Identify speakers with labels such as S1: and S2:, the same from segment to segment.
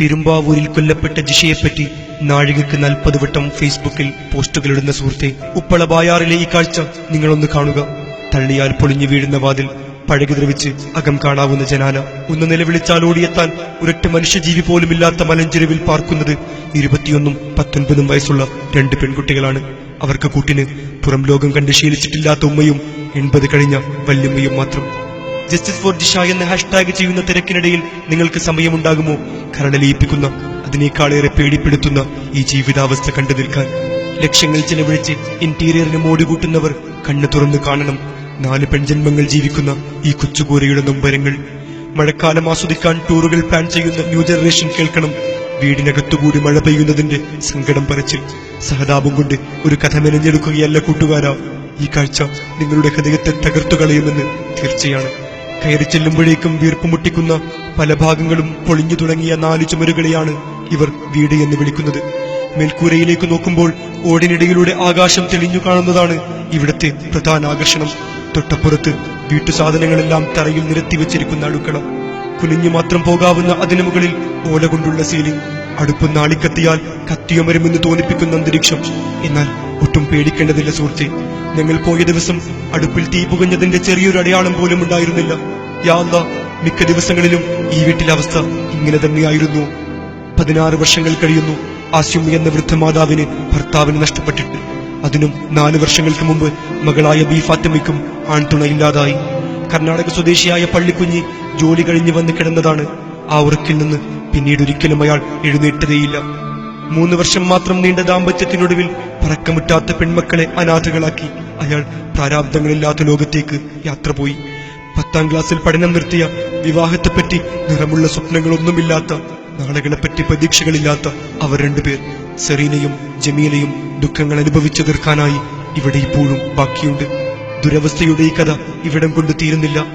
S1: പെരുമ്പാവൂരിൽ കൊല്ലപ്പെട്ട ജിഷയെപ്പറ്റി നാഴികക്ക് നാൽപ്പത് വട്ടം ഫേസ്ബുക്കിൽ പോസ്റ്റുകളിടുന്ന സുഹൃത്തെ ഉപ്പള ബായാറിലെ ഈ കാഴ്ച നിങ്ങളൊന്ന് കാണുക. തള്ളിയാൽ പൊളിഞ്ഞു വീഴുന്ന വാതിൽ പഴകി ദ്രവിച്ച് അകം കാണാവുന്ന ജനാല. ഒന്ന് നിലവിളിച്ചാൽ ഓടിയെത്താൻ ഒരൊറ്റ മനുഷ്യജീവി പോലുമില്ലാത്ത മലഞ്ചെരുവിൽ പാർക്കുന്നത് ഇരുപത്തിയൊന്നും പത്തൊൻപതും വയസ്സുള്ള രണ്ട് പെൺകുട്ടികളാണ്. അവർക്ക് കൂട്ടിന് പുറം ലോകം കണ്ട് ശീലിച്ചിട്ടില്ലാത്ത ഉമ്മയും എൺപത് കഴിഞ്ഞ വല്യമ്മയും മാത്രം. ജസ്റ്റിസ് ഫോർ ജിഷ എന്ന ഹാഷ്ടാഗ് ചെയ്യുന്ന തിരക്കിനിടയിൽ നിങ്ങൾക്ക് സമയമുണ്ടാകുമോ? കരണലിയിപ്പിക്കുന്ന അതിനേക്കാളേറെ പേടിപ്പെടുത്തുന്ന ഈ ജീവിതാവസ്ഥ കണ്ടു നിൽക്കാൻ. ലക്ഷങ്ങൾ ചെലവഴിച്ച് ഇന്റീരിയറിന് മോടികൂട്ടുന്നവർ കണ്ണു തുറന്നു കാണണം. നാല് പെൺജന്മങ്ങൾ ജീവിക്കുന്ന ഈ കൊച്ചുകൂരയുടെ നൊമ്പരങ്ങൾ. മഴക്കാലം ആസ്വദിക്കാൻ ടൂറുകൾ പ്ലാൻ ചെയ്യുന്ന ന്യൂ ജനറേഷൻ കേൾക്കണം. വീടിനകത്തുകൂടി മഴ പെയ്യുന്നതിന്റെ സങ്കടം പറച്ചിൽ സഹതാപം കൊണ്ട് ഒരു കഥ മെനഞ്ഞെടുക്കുകയല്ല കൂട്ടുകാരാ. ഈ കാഴ്ച നിങ്ങളുടെ ഹൃദയത്തെ തകർത്തു കളയുമെന്ന് തീർച്ചയാണ്. കയറി ചെല്ലുമ്പോഴേക്കും വീർപ്പ് മുട്ടിക്കുന്ന പല ഭാഗങ്ങളും പൊളിഞ്ഞു തുടങ്ങിയ നാല് ചുമരുകളെയാണ് ഇവർ വീട് എന്ന് വിളിക്കുന്നത്. മേൽക്കൂരയിലേക്ക് നോക്കുമ്പോൾ ഓടിനിടയിലൂടെ ആകാശം തെളിഞ്ഞു കാണുന്നതാണ് ഇവിടത്തെ പ്രധാന ആകർഷണം. തൊട്ടപ്പുറത്ത് വീട്ടുസാധനങ്ങളെല്ലാം തറയിൽ നിരത്തി വെച്ചിരിക്കുന്ന അടുക്കള. കുനിഞ്ഞു മാത്രം പോകാവുന്ന അതിനു മുകളിൽ ഓല കൊണ്ടുള്ള സീലിംഗ്. അടുപ്പ് നാളിക്കത്തിയാൽ കത്തിയമരുമെന്ന് തോന്നിപ്പിക്കുന്ന അന്തരീക്ഷം. എന്നാൽ ഒട്ടും പേടിക്കേണ്ടതില്ല സുഹൃത്തെ. ഞങ്ങൾ പോയ ദിവസം അടുപ്പിൽ തീ പുകഞ്ഞതിന്റെ ചെറിയൊരു അടയാളം പോലും ഉണ്ടായിരുന്നില്ല. യാ മിക്ക ദിവസങ്ങളിലും ഈ വീട്ടിലെ അവസ്ഥ ഇങ്ങനെ തന്നെയായിരുന്നു. പതിനാറ് വർഷങ്ങൾ കഴിയുന്നു ആസ്യം എന്ന വൃദ്ധമാതാവിന് ഭർത്താവിന് നഷ്ടപ്പെട്ടിട്ട്. അതിനും നാല് വർഷങ്ങൾക്ക് മുമ്പ് മകളായ ബി ഫാത്തിമയ്ക്കും ആൺതുണയില്ലാതായി കർണാടക സ്വദേശിയായ പള്ളിക്കുഞ്ഞി ജോലി കഴിഞ്ഞ് വന്ന് കിടന്നതാണ്. ആ ഉറക്കിൽ നിന്ന് പിന്നീട് ഒരിക്കലും അയാൾ എഴുന്നേറ്റതേയില്ല. മൂന്ന് വർഷം മാത്രം നീണ്ട ദാമ്പത്യത്തിനൊടുവിൽ പറക്കമുറ്റാത്ത പെൺമക്കളെ അനാഥകളാക്കി. അയാൾ പ്രാരാബ്ദങ്ങളില്ലാത്ത ലോകത്തേക്ക് യാത്ര പോയി. പത്താം ക്ലാസ്സിൽ പഠനം നിർത്തിയ വിവാഹത്തെപ്പറ്റി നിറമുള്ള സ്വപ്നങ്ങളൊന്നുമില്ലാത്ത നാളുകളെപ്പറ്റി പ്രതീക്ഷകളില്ലാത്ത അവർ രണ്ടുപേർ സെറീനയും ജമീലയും ദുഃഖങ്ങൾ അനുഭവിച്ചു തീർക്കാനായി ഇവിടെ ഇപ്പോഴും ബാക്കിയുണ്ട്. ദുരവസ്ഥയുടെ ഈ കഥ ഇവിടം കൊണ്ട് തീരുന്നില്ല.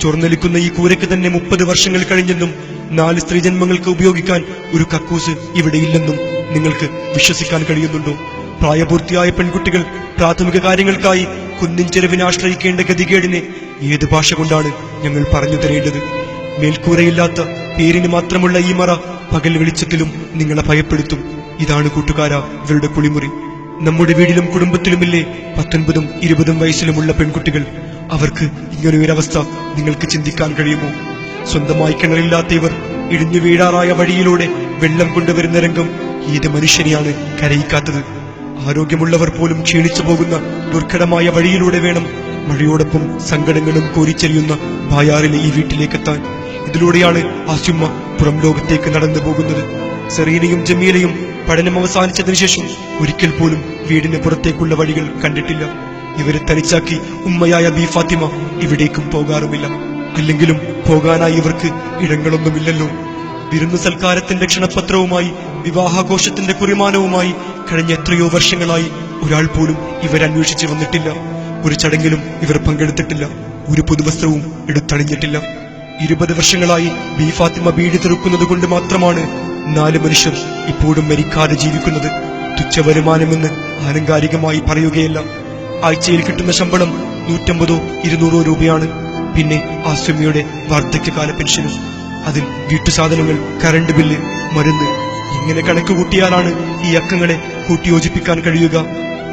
S1: ചൊർന്നലിക്കുന്ന ഈ കൂരയ്ക്ക് തന്നെ മുപ്പത് വർഷങ്ങൾ കഴിഞ്ഞെന്നും നാല് സ്ത്രീജന്മങ്ങൾക്ക് ഉപയോഗിക്കാൻ ഒരു കക്കൂസ് ഇവിടെയില്ലെന്നും നിങ്ങൾക്ക് വിശ്വസിക്കാൻ കഴിയുന്നുണ്ടോ? പ്രായപൂർത്തിയായ പെൺകുട്ടികൾ പ്രാഥമിക കാര്യങ്ങൾക്കായി കുന്നിൻ ചെരുവിനെ ആശ്രയിക്കേണ്ട ഗതികേടിനെ ഏത് ഭാഷ കൊണ്ടാണ് ഞങ്ങൾ പറഞ്ഞു തരേണ്ടത്? മേൽക്കൂരയില്ലാത്ത പേരിന് മാത്രമുള്ള ഈ മറ പകൽ വെളിച്ചത്തിലും നിങ്ങളെ ഭയപ്പെടുത്തും. ഇതാണ് കൂട്ടുകാര ഇവരുടെ കുളിമുറി. നമ്മുടെ വീടിലും കുടുംബത്തിലുമില്ലേ പത്തൊൻപതും ഇരുപതും വയസ്സിലുമുള്ള പെൺകുട്ടികൾ? അവർക്ക് ഇങ്ങനെയൊരവസ്ഥ നിങ്ങൾക്ക് ചിന്തിക്കാൻ കഴിയുമോ? സ്വന്തമായി കിണറില്ലാത്ത ഇവർ ഇടിഞ്ഞു വീഴാറായ വഴിയിലൂടെ വെള്ളം കൊണ്ടുവരുന്ന രംഗം ഏത് മനുഷ്യനെയാണ് കരയിക്കാത്തത്? ആരോഗ്യമുള്ളവർ പോലും ക്ഷീണിച്ചു പോകുന്ന ദുർഘടമായ വഴിയിലൂടെ വേണം മഴയോടൊപ്പം സങ്കടങ്ങളും കോരിച്ചെറിയുന്ന ബായാറിലെ ഈ വീട്ടിലേക്കെത്താൻ. ഇതിലൂടെയാണ് ആസ്യുമ്മ പുറം ലോകത്തേക്ക് നടന്നു പോകുന്നത്. സെറീനയും ജമീലയും പഠനം അവസാനിച്ചതിനു ശേഷം ഒരിക്കൽ പോലും വീടിന് പുറത്തേക്കുള്ള വഴികൾ കണ്ടിട്ടില്ല. ഇവരെ തനിച്ചാക്കി ഉമ്മയായ ബി ഫാത്തിമ ഇവിടേക്കും പോകാറുമില്ല. അല്ലെങ്കിലും പോകാനായി ഇവർക്ക് ഇടങ്ങളൊന്നുമില്ലല്ലോ. വിരുന്നു സൽക്കാരത്തിന്റെ ക്ഷണപത്രവുമായി വിവാഹാഘോഷത്തിന്റെ കുറിമാനവുമായി കഴിഞ്ഞ എത്രയോ വർഷങ്ങളായി ഒരാൾ പോലും ഇവരന്വേഷിച്ചു വന്നിട്ടില്ല. ഒരു ചടങ്ങിലും ഇവർ പങ്കെടുത്തിട്ടില്ല. ഒരു പുതുവസ്ത്രവും എടുത്തണിഞ്ഞിട്ടില്ല. ഇരുപത് വർഷങ്ങളായി ബി ഫാത്തിമ ബീഡി തെറുക്കുന്നത് കൊണ്ട് മാത്രമാണ് നാല് മനുഷ്യർ ഇപ്പോഴും മരിക്കാതെ ജീവിക്കുന്നത്. തുച്ഛ വരുമാനമെന്ന് ആലങ്കാരികമായി പറയുകയല്ല. ആഴ്ചയിൽ കിട്ടുന്ന ശമ്പളം നൂറ്റമ്പതോ ഇരുന്നൂറോ രൂപയാണ്. പിന്നെ ആസ്വമ്യയുടെ വാർദ്ധക്യകാല പെൻഷനും. അതിൽ വീട്ടുസാധനങ്ങൾ കറണ്ട് ബില്ല് മരുന്ന് ഇങ്ങനെ കണക്ക് കൂട്ടിയാലാണ് ഈ അക്കങ്ങളെ കൂട്ടിയോജിപ്പിക്കാൻ കഴിയുക.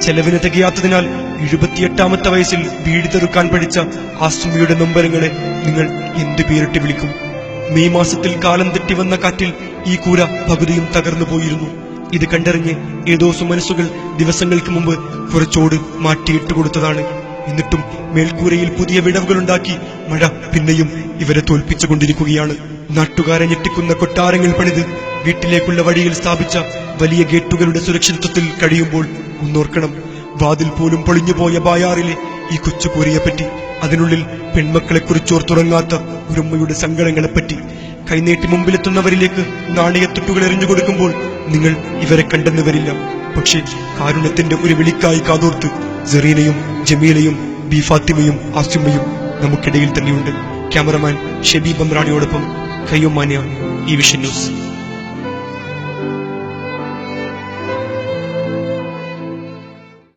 S1: ചെലവിന് തികയാത്തതിനാൽ എഴുപത്തിയെട്ടാമത്തെ വയസ്സിൽ വീട് തെറുക്കാൻ പഠിച്ച ആസ്വമിയുടെ നൊമ്പരങ്ങളെ നിങ്ങൾ എന്തു പേരിട്ട് വിളിക്കും? മെയ് മാസത്തിൽ കാലം തെറ്റി വന്ന കാറ്റിൽ ഈ കൂര പകുതിയും തകർന്നു പോയിരുന്നു. ഇത് കണ്ടറിഞ്ഞ് ഏതോ സുമനസ്സുകൾ ദിവസങ്ങൾക്ക് മുമ്പ് കുറച്ചോട് മാറ്റിയിട്ട് കൊടുത്തതാണ്. എന്നിട്ടും മേൽക്കൂരയിൽ പുതിയ വിടവുകളുണ്ടാക്കി മഴ പിന്നെയും ഇവരെ തോൽപ്പിച്ചുകൊണ്ടിരിക്കുകയാണ്. നാട്ടുകാരെ ഞെട്ടിക്കുന്ന കൊട്ടാരങ്ങൾ പണിത് വീട്ടിലേക്കുള്ള വഴിയിൽ സ്ഥാപിച്ച വലിയ ഗേറ്റുകളുടെ സുരക്ഷിതത്വത്തിൽ കഴിയുമ്പോൾ ഒന്നോർക്കണം. വാതിൽ പോലും പൊളിഞ്ഞുപോയ ബായാറിലെ ഈ കൊച്ചുകൂരിയെപ്പറ്റി അതിനുള്ളിൽ പെൺമക്കളെ കുറിച്ചോർത്തുറങ്ങാത്ത ഒരുമ്മയുടെ സങ്കടങ്ങളെപ്പറ്റി കൈനീട്ടി മുമ്പിലെത്തുന്നവരിലേക്ക് നാണയത്തുട്ടുകൾ എറിഞ്ഞു കൊടുക്കുമ്പോൾ നിങ്ങൾ ഇവരെ കണ്ടെന്ന് വരില്ല പക്ഷേ കാരുണ്യത്തിന്റെ ഒരു വിളിക്കായി കാതോർത്ത് ജെറീനയും ജമീലയും ബി ഫാത്തിമയും ആസിമയും നമുക്കിടയിൽ തന്നെയുണ്ട്. ക്യാമറമാൻ ഷബീബ് അമ്രാണിയോടൊപ്പം കയ്യൊമാനിയ ഈ വിഷൻ ന്യൂസ്.